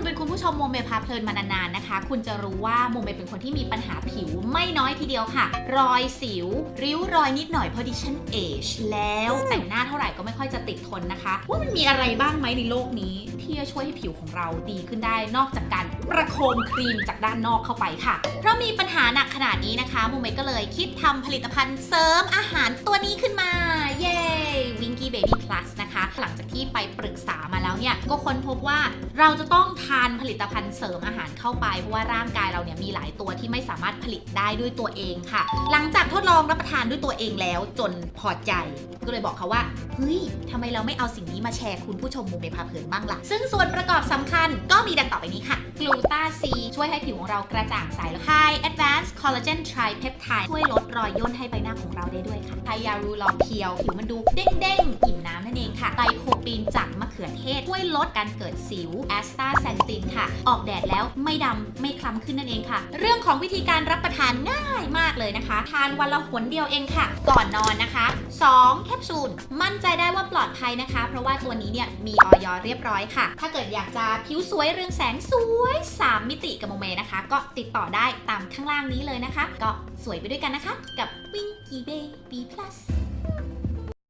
คุณเป็นคุณผู้ชมโมเมพาเพลินมานานๆนะคะ คุณจะรู้ว่าโมเมเป็นคนที่มีปัญหาผิวไม่น้อยทีเดียวค่ะ รอยสิว ริ้วรอยนิดหน่อยเพราะดิฉันเอชแล้วแต่งหน้าเท่าไหร่ก็ไม่ค่อยจะติดทนนะคะ ว่ามันมีอะไรบ้างไหมในโลกนี้ ที่จะช่วยให้ผิวของเราดีขึ้นได้ นอกจากการประโคมครีมจากด้านนอกเข้าไปค่ะ เพราะมีปัญหาหนักขนาดนี้นะคะโมเมก็เลยคิดทำผลิตภัณฑ์เสริมอาหารตัวนี้ขึ้นมา เย้ Winky Baby Plus นะคะ หลังจากที่ไปปรึก ก็ค้นพบว่าเราจะต้องทานผลิตภัณฑ์เสริมอาหารเข้าไป เพราะว่าร่างกายเราเนี่ยมีหลายตัวที่ไม่สามารถผลิตได้ด้วยตัวเองค่ะ หลังจากทดลองรับประทานด้วยตัวเองแล้วจนพอใจก็เลยบอกเขาว่าเฮ้ยทำไมเราไม่เอาสิ่งนี้มาแชร์คุณผู้ชมโมเมพาเพลินบ้างล่ะ ซึ่งส่วนประกอบสำคัญก็มีดังต่อไปนี้ค่ะกลูตาซีช่วยให้ผิวของเรากระจ่างใสและ High Advanced Collagen Tripeptide ช่วยลดรอยย่นให้ใบหน้าของเราได้ด้วยค่ะไฮยารูลอเพียว ผิวมันดูเด้ง ศช่วยลดการเกิดสิวแอสตาแซนตินค่ะ ออกแดดแล้วไม่ดำไม่คล้ำขึ้นนั่นเองค่ะ เรื่องของวิธีการรับประทานง่ายมากเลยนะคะ ทานวันละหนเดียวเองค่ะ ก่อนนอนนะคะ 2 แคปซูล มั่นใจได้ว่าปลอดภัยนะคะ เพราะว่าตัวนี้เนี่ยมีออยเรียบร้อยค่ะ ถ้าเกิดอยากจะผิวสวยเรืองแสงสวย 3 มิติกับโมเมนะคะ ก็ติดต่อได้ตามข้างล่างนี้เลยนะคะ ก็สวยไปด้วยกันนะคะ กับ Winky Baby Plus